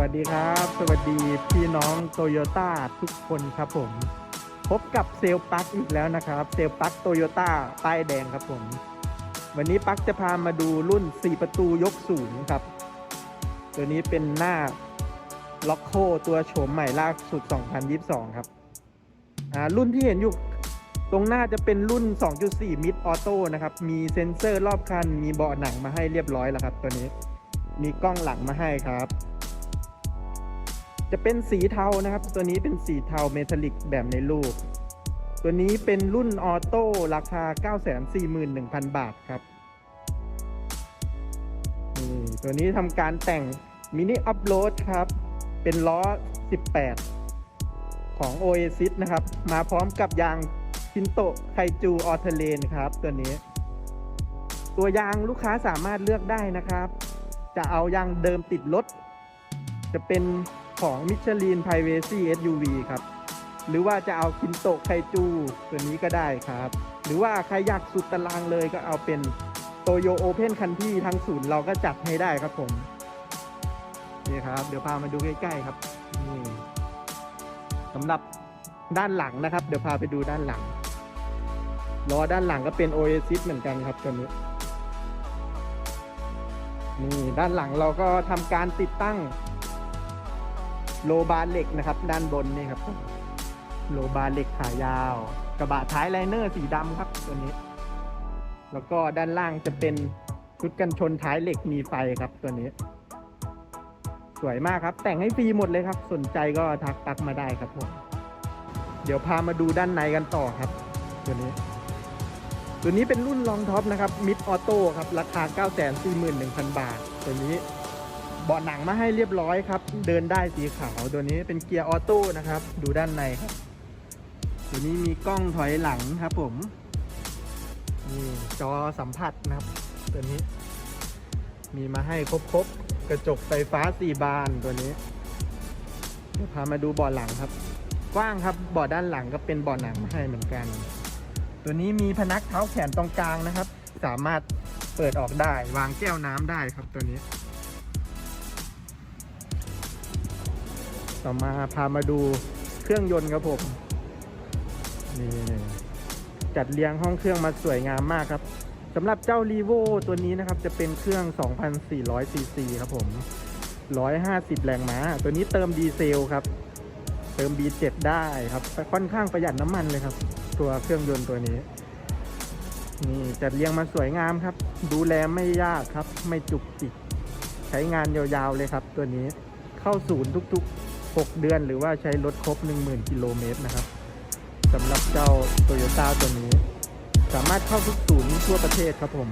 วัสดีครับ สวัสดีพี่น้องโตโยต้าทุกคนครับผม พบกับเซลลปักอีกแล้วนะครับ เซลลปักโตโยต้าป้ายแดงครับผม วันนี้ปักจะพามาดูรุ่น 4 ประตูยกสูงครับ ตัวนี้เป็นหน้าล็อกโคตัวโฉมใหม่ล่าสุด 2022 ครับ อ่ารุ่นที่เห็นอยู่ตรงหน้าจะเป็นรุ่น 2.4 มิดออโต้นะครับ มีเซ็นเซอร์รอบคัน มีเบาะหนังมาให้เรียบร้อยแล้วครับ ตัวนี้ มีกล้องหลังมาให้ครับ จะเป็นสีเทานะครับ ตัวนี้เป็นสีเทาเมทัลลิกแบบในรูป ตัวนี้เป็นรุ่นออโต้ราคา 941,000 บาทครับนี่ตัวนี้ทำการแต่งมินิอัพโหลดครับ เป็นล้อ 18 ของ Oasis นะครับ มาพร้อมกับยางคินโตไคจูออเทเลนครับ ตัวนี้ ตัวยางลูกค้าสามารถเลือกได้นะครับ จะเอายางเดิมติดรถจะเป็น ของมิชลิน Privacy SUV ครับ หรือว่าจะเอาคินโตไคจูตัวนี้ก็ได้ครับ หรือว่าใครอยากสุดตารางเลยก็เอาเป็นโตโยโอเพนคันที่ทั้งศูนย์เราก็จัดให้ได้ครับผมนี่ครับ เดี๋ยวพามาดูใกล้ ๆ ครับนี่สำหรับด้านหลังนะครับ เดี๋ยวพาไปดูด้านหลังล้อด้านหลังก็เป็น Oasis เหมือนกันครับตัวนี้นี่ด้านหลังเราก็ทำการติดตั้ง โลบาร์เหล็กนะครับ ด้านบนนี่ครับ โลบาร์เหล็กขายาว กระบะท้ายไลเนอร์สีดำครับตัวนี้ แล้วก็ด้านล่างจะเป็นชุดกันชนท้ายเหล็กมีไฟครับตัวนี้ สวยมากครับ แต่งให้ฟรีหมดเลยครับ สนใจก็ทักปักมาได้ครับผมเดี๋ยวพามาดูด้านในกันต่อครับ ตัวนี้ ตัวนี้เป็นรุ่นรองท็อปนะครับมิดออโต้ครับ ราคา 941,000 บาท ตัวนี้ เบาะหนังมาให้เรียบร้อยครับ เดินได้สีขาวตัวนี้เป็นเกียร์ออโต้นะครับ ดูด้านในครับตัวนี้มีกล้องถอยหลังครับ ผมนี่จอสัมผัสนะครับ ตัวนี้ มีมาให้ครบๆกระจกไฟฟ้าสี่บานตัวนี้เดี๋ยวพามาดูเบาะหลังครับ กว้างครับเบาะด้านหลังก็เป็นเบาะหนังมาให้เหมือนกัน ตัวนี้มีพนักเท้าแขนตรงกลางนะครับ สามารถเปิดออกได้วางแก้วน้ำได้ครับตัวนี้ ต่อมาพามาดูเครื่องยนต์ครับผมนี่จัดเรียงห้องเครื่องมาสวยงามมากครับสำหรับเจ้า r ีโวตัวนี้นะครับ จะเป็นเครื่อง 2,400ซีซีครับผม 150 แรงม้า ตัวนี้เติมดีเซลครับ เติม B7 ได้ครับ ค่อนข้างประหยัดน้ำมันเลยครับ ตัวเครื่องยนต์ตัวนี้ นี่จัดเรียงมาสวยงามครับ ดูแลไม่ยากครับ ไม่จุกจิก ใช้งานยาวๆเลยครับ ตัวนี้ เข้าศูนย์ทุก ๆ 6 เดือนหรือว่าใช้รถครบ 10,000 กิโลเมตรนะครับสำหรับเจ้าโตโยต้าตัวนี้ สามารถเข้าทุกศูนย์ทั่วประเทศครับผม